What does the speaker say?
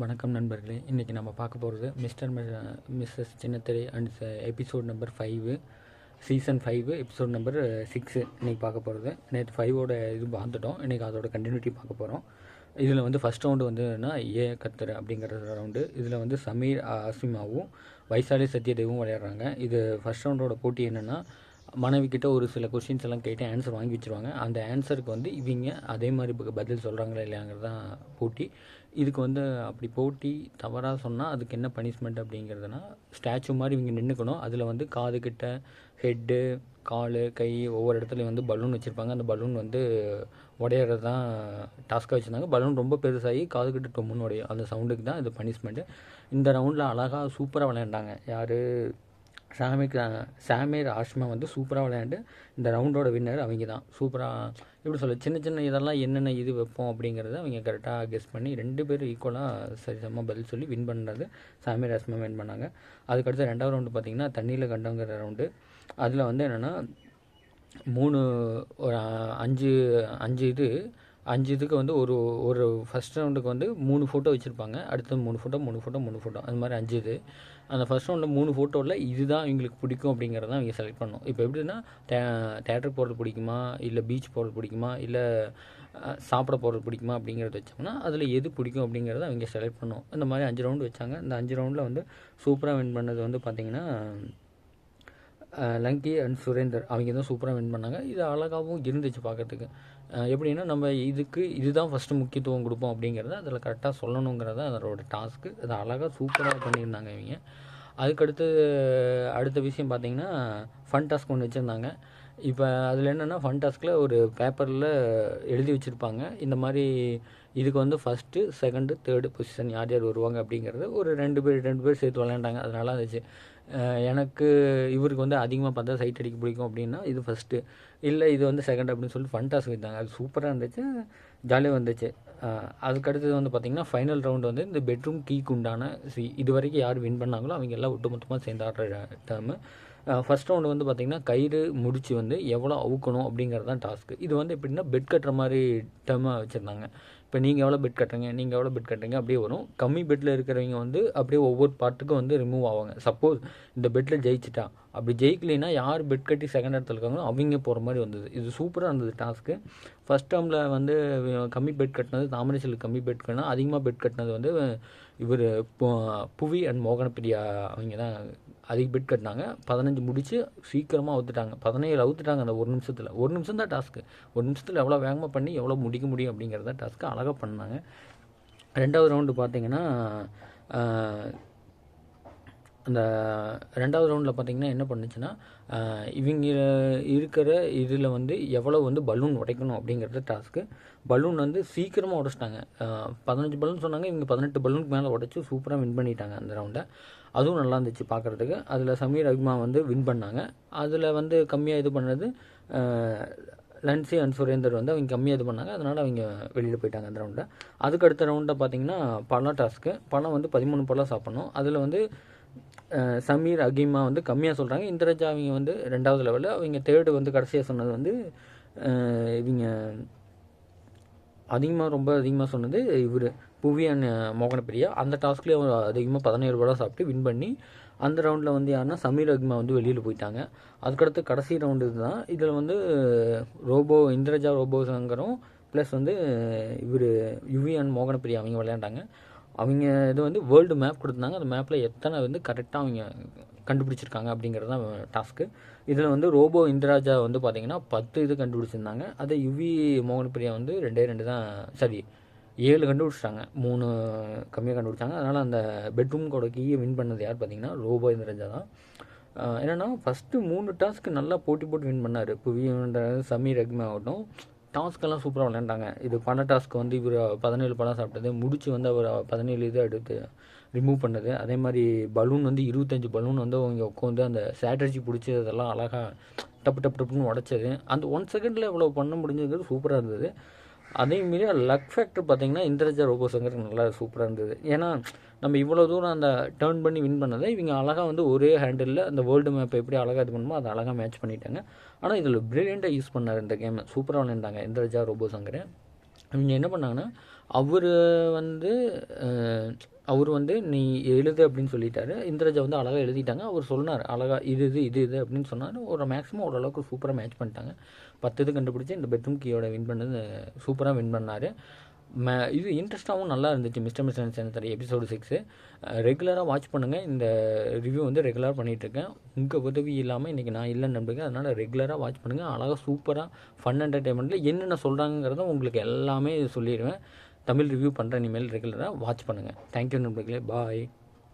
வணக்கம் நண்பர்களே. இன்றைக்கி நம்ம பார்க்க போகிறது mister missus Chinnathirai and episode number five season five episode number six இன்றைக்கி பார்க்க போகிறது நேற்று ஃபைவோட இது பார்த்துட்டோம். இன்றைக்கி அதோட கண்டினியூட்டி பார்க்க போகிறோம் இதில் வந்து ஃபஸ்ட் ரவுண்டு வந்துன்னா ஏ கத்தர் அப்படிங்கிற ரவுண்டு இதில் வந்து சமீர் அசிமாவும் வைசாலி சத்யதேவும் விளையாடுறாங்க. இது ஃபஸ்ட் ரவுண்டோட போட்டி என்னென்னா மனைவி ஒரு சில கொஷின்ஸ் எல்லாம் கேட்டு ஆன்சர் வாங்கி வச்சுருவாங்க. அந்த ஆன்சருக்கு வந்து இவங்க அதே மாதிரி பதில் சொல்கிறாங்களா இல்லையாங்கிறது தான் போட்டி. இதுக்கு வந்து அப்படி போட்டி தவறாக சொன்னால் அதுக்கு என்ன பனிஷ்மெண்ட் அப்படிங்கிறதுனா ஸ்டாச்சு மாதிரி இவங்க நின்றுக்கணும் அதில் வந்து காது கிட்ட ஹெட்டு கால் கை ஒவ்வொரு இடத்துலையும் வந்து பலூன் வச்சுருப்பாங்க. அந்த பலூன் வந்து உடையிறது தான் டாஸ்க்காக வச்சுருந்தாங்க. பலூன் ரொம்ப பெருசாகி காது கிட்ட டொம்முன்னு உடையும் அந்த சவுண்டுக்கு தான் இது பனிஷ்மெண்ட்டு இந்த ரவுண்டில் அழகாக சூப்பராக விளையாண்டாங்க. யார்? சாமிக்கு சாமியர் ஆஷ்மா வந்து சூப்பராக விளையாண்டு இந்த ரவுண்டோட வின்னர் அவங்க தான் சூப்பராக எப்படி சொல்ல சின்ன சின்ன இதெல்லாம் என்னென்ன இது வைப்போம் அப்படிங்கிறத அவங்க கரெக்டாக கெஸ் பண்ணி ரெண்டு பேரும் ஈக்குவலாக சரி சம பதில் சொல்லி வின் பண்ணுறது சாமியர் ஆஷ்மா வின் பண்ணாங்க. அதுக்கடுத்து ரெண்டாவது ரவுண்டு பார்த்தீங்கன்னா தண்ணியில் கண்டங்கிற ரவுண்டு அதில் வந்து என்னென்னா மூணு ஒரு அஞ்சு அஞ்சு இது அஞ்சு இதுக்கு வந்து ஒரு ஒரு ஃபஸ்ட் ரவுண்டுக்கு வந்து மூணு ஃபோட்டோ வச்சுருப்பாங்க. அடுத்து மூணு ஃபோட்டோ மூணு ஃபோட்டோ மூணு ஃபோட்டோ அந்த மாதிரி அஞ்சு இது. அந்த ஃபஸ்ட் ரவுண்டில் மூணு ஃபோட்டோவில் இதுதான் இவங்களுக்கு பிடிக்கும் அப்படிங்கிறத அவங்க செலக்ட் பண்ணணும் இப்போ எப்படின்னா தே தேட்டருக்கு போகிறது பிடிக்குமா? இல்லை பீச் போகிறது பிடிக்குமா? இல்லை சாப்பிட போகிறது பிடிக்குமா? அப்படிங்கிறத வச்சோம்னா அதில் எது பிடிக்கும் அப்படிங்கிறத அவங்க செலக்ட் பண்ணணும் இந்த மாதிரி அஞ்சு ரவுண்டு வச்சாங்க. இந்த அஞ்சு ரவுண்டில் வந்து சூப்பராக வின் பண்ணது வந்து பார்த்திங்கன்னா லங்கி அண்ட் சுரேந்தர். அவங்க தான் சூப்பராக வின் பண்ணாங்க. இது அழகாகவும் இருந்துச்சு பார்க்கறதுக்கு எப்படின்னா நம்ம இதுக்கு இதுதான் ஃபஸ்ட்டு முக்கியத்துவம் கொடுப்போம் அப்படிங்கிறத அதில் கரெக்டாக சொல்லணுங்கிறத அதோட டாஸ்க்கு அது அழகாக சூப்பராக பண்ணியிருந்தாங்க இவங்க. அதுக்கடுத்து அடுத்த விஷயம் பார்த்தீங்கன்னா ஃபன் டாஸ்க் ஒன்று வச்சுருந்தாங்க. இப்போ அதில் என்னென்னா ஃபன் டாஸ்கில் ஒரு பேப்பரில் எழுதி வச்சுருப்பாங்க. இந்த மாதிரி இதுக்கு வந்து ஃபஸ்ட்டு செகண்டு தேர்டு பொசிஷன் யார் யார் வருவாங்க அப்படிங்கிறது ஒரு ரெண்டு பேர் ரெண்டு பேர் சேர்த்து விளையாண்டாங்க. அது நல்லா இருந்துச்சு. எனக்கு இவருக்கு வந்து அதிகமாக பார்த்தா சைட் அடிக்க பிடிக்கும் அப்படின்னா இது ஃபஸ்ட்டு இல்லை இது வந்து செகண்ட் அப்படின்னு சொல்லிட்டு ஃபன் வைத்தாங்க. அது சூப்பராக இருந்துச்சு. ஜாலியாக வந்துச்சு. அதுக்கடுத்தது அதுக்கு அடுத்தது வந்து பார்த்திங்கன்னா ஃபைனல் ரவுண்ட் வந்து இந்த பெட்ரூம் கீக்கு உண்டான சி இது வரைக்கும் யார் வின் பண்ணாங்களோ அவங்க எல்லாம் ஒட்டுமொத்தமாக சேர்ந்து ஆடுற டேர்மு ஃபஸ்ட் ரவுண்டு வந்து பார்த்திங்கன்னா கயிறு முடிச்சு வந்து எவ்வளோ அவுக்கணும் அப்படிங்கிறது தான் டாஸ்க்கு இது வந்து எப்படின்னா பெட் கட்டுற மாதிரி டேர்மாக வச்சுருந்தாங்க. இப்போ நீங்கள் எவ்வளோ பெட் கட்டுறீங்க நீங்கள் எவ்வளோ பெட் கட்டுறீங்க அப்படியே வரும். கம்மி பெட்டில் இருக்கிறவங்க வந்து அப்படியே ஒவ்வொரு பார்ட்டுக்கும் வந்து ரிமூவ் ஆவாங்க. சப்போஸ் இந்த பெட்டில் ஜெயிச்சிட்டா. அப்படி ஜெயிக்கலைன்னா யார் பெட் கட்டி செகண்ட் இடத்துல இருக்காங்களோ அவங்க போகிற மாதிரி வந்தது. இது சூப்பராக இருந்தது டாஸ்க்கு ஃபஸ்ட் டேர்மில் வந்து கம்மி பெட் கட்டினது தாமரை செல்லு கம்மி பெட் கட்டினா அதிகமாக பெட் கட்டினது வந்து இவர் புவி அண்ட் மோகனப்பிரியா அவங்க தான் அதிக பெட் கட்டினாங்க. பதினஞ்சு முடித்து சீக்கிரமாக அவுத்துட்டாங்க. பதினேழு அவுத்துட்டாங்க அந்த ஒரு நிமிஷத்தில். ஒரு நிமிஷம் தான் டாஸ்க்கு. ஒரு நிமிஷத்தில் எவ்வளோ வேகமாக பண்ணி எவ்வளோ முடிக்க முடியும் அப்படிங்கிறத டாஸ்க்கு அழகாக பண்ணாங்க. ரெண்டாவது ரவுண்டு பார்த்தீங்கன்னா அந்த ரெண்டாவது ரவுண்டில் பார்த்தீங்கன்னா என்ன பண்ணுச்சுன்னா இவங்க இருக்கிற இதில் வந்து எவ்வளோ வந்து பலூன் உடைக்கணும் அப்படிங்கிறது டாஸ்க்கு பலூன் வந்து சீக்கிரமாக உடைச்சிட்டாங்க. பதினஞ்சு பலூன் சொன்னாங்க இவங்க பதினெட்டு பலூனுக்கு மேலே உடைச்சி சூப்பராக வின் பண்ணிட்டாங்க அந்த ரவுண்டை அதுவும் நல்லா இருந்துச்சு பார்க்குறதுக்கு அதில் சமீர் அக்மா வந்து வின் பண்ணாங்க. அதில் வந்து கம்மியாக இது பண்ணது லன்சி அண்ட் சுரேந்தர் வந்து அவங்க கம்மியாக இது பண்ணாங்க. அதனால் அவங்க வெளியில் போயிட்டாங்க அந்த ரவுண்டை அதுக்கு அடுத்த ரவுண்டில் பார்த்தீங்கன்னா பழம் டாஸ்க்கு பழம் வந்து பதிமூணு பழம் சாப்பிட்ணும். அதில் வந்து சமீர் அகிமா வந்து கம்மியாக சொல்கிறாங்க இந்திரஜா அவங்க வந்து ரெண்டாவது லெவலில் அவங்க தேர்டு வந்து கடைசியாக சொன்னது வந்து இவங்க அதிகமாக ரொம்ப அதிகமாக சொன்னது இவர் புவியன் மோகனப்பிரியா. அந்த டாஸ்க்லேயே அவர் அதிகமாக பதினேழு படம் சாப்பிட்டு வின் பண்ணி அந்த ரவுண்டில் வந்து யாருன்னா சமீர் அக்மா வந்து வெளியில் போயிட்டாங்க. அதுக்கடுத்து கடைசி ரவுண்டு இதுதான். இதில் வந்து ரோபோ இந்திரஜா ரோபோ சங்கரும் ப்ளஸ் வந்து இவர் யுவி அண்ட் மோகனப்பிரியா அவங்க விளையாண்டாங்க. அவங்க இது வந்து வேர்ல்டு மேப் கொடுத்துருந்தாங்க. அந்த மேப்பில் எத்தனை வந்து கரெக்டாக அவங்க கண்டுபிடிச்சிருக்காங்க அப்படிங்கிறது தான் டாஸ்க்கு இதில் வந்து ரோபோ இந்திராஜா வந்து பார்த்தீங்கன்னா பத்து இது கண்டுபிடிச்சிருந்தாங்க. அதை யுவி மோகன் பிரியா வந்து ரெண்டே ரெண்டு தான் சரி ஏழு கண்டுபிடிச்சிட்டாங்க. மூணு கம்மியாக கண்டுபிடிச்சாங்க. அதனால் அந்த பெட்ரூம் கூட கீயை வின் பண்ணது யார் பார்த்தீங்கன்னா ரோபோ இந்திராஜா தான். என்னென்னா என்னன்னா ஃபஸ்ட்டு மூணு டாஸ்க்கு நல்லா போட்டி போட்டு வின் பண்ணார். புவின்ற சமீர் அக்மா ஆகட்டும் டாஸ்க்கெல்லாம் சூப்பராக விளையாண்டாங்க. இது பண டாஸ்க் வந்து இவர் பதினேழு படம் சாப்பிட்டது. முடிச்சு வந்து அவர் பதினேழு இது எடுத்து ரிமூவ் பண்ணது. அதே மாதிரி பலூன் வந்து இருபத்தஞ்சு பலூன் வந்து அவங்க உட்காந்து அந்த ஸ்ட்ராட்டஜி பிடிச்சி அதெல்லாம் அழகாக டப்பு டப்பு டப்புன்னு உடச்சது. அந்த ஒன் செகண்டில் இவ்வளோ பண்ண முடிஞ்சதுங்கிறது சூப்பராக இருந்தது. அதேமாரி லக் ஃபேக்டர் பார்த்தீங்கன்னா இந்திரஜா ரோபோ நல்லா சூப்பராக இருந்தது. ஏன்னா நம்ம இவ்வளோ தூரம் அந்த டேர்ன் பண்ணி வின் பண்ணதை இவங்க அழகாக வந்து ஒரே ஹேண்டிலில் அந்த வேர்ல்டு மேப்பை எப்படி அழகாக இது பண்ணுமோ அதை அழகாக மேட்ச் பண்ணிட்டாங்க. ஆனால் இதில் பிரில்லியண்ட்டாக யூஸ் பண்ணார் இந்த கேமை சூப்பராக விளையாண்டாங்க இந்திரஜா ரோபோ இவங்க என்ன பண்ணாங்கன்னா அவர் வந்து அவர் வந்து நீ எழுது அப்படின்னு சொல்லிட்டாரு. இந்திரஜா வந்து அழகாக எழுதிட்டாங்க. அவர் சொன்னார் அழகாக இது இது இது இது அப்படின்னு சொன்னார். ஒரு மேக்ஸிமம் ஓரளவுக்கு சூப்பராக மேட்ச் பண்ணிட்டாங்க. பத்து இது கண்டுபிடிச்சி இந்த பெட்ரூம் கீயோட வின் பண்ணது சூப்பராக வின் பண்ணார். இது இன்ட்ரெஸ்ட்டாகவும் நல்லா இருந்துச்சு மிஸ்டர் மிஸ்டர் சேனத்தரி எபிசோடு சிக்ஸு ரெகுலராக வாட்ச் பண்ணுங்கள் இந்த ரிவ்யூ வந்து ரெகுலராக பண்ணிகிட்ருக்கேன் உங்கள் உதவி இல்லாமல் இன்றைக்கி நான் இல்லைன்னு நம்புங்க அதனால் ரெகுலராக வாட்ச் பண்ணுங்கள் அழகாக சூப்பராக ஃபன் என்டர்டெயின்மெண்ட்டில் என்னென்ன சொல்கிறாங்கிறத உங்களுக்கு எல்லாமே சொல்லிடுவேன். தமிழ் ரிவ்யூ பண்ணுறேன் இனிமேல் ரெகுலராக வாட்ச் பண்ணுங்கள் தேங்க்யூ நண்பர்களே. பாய்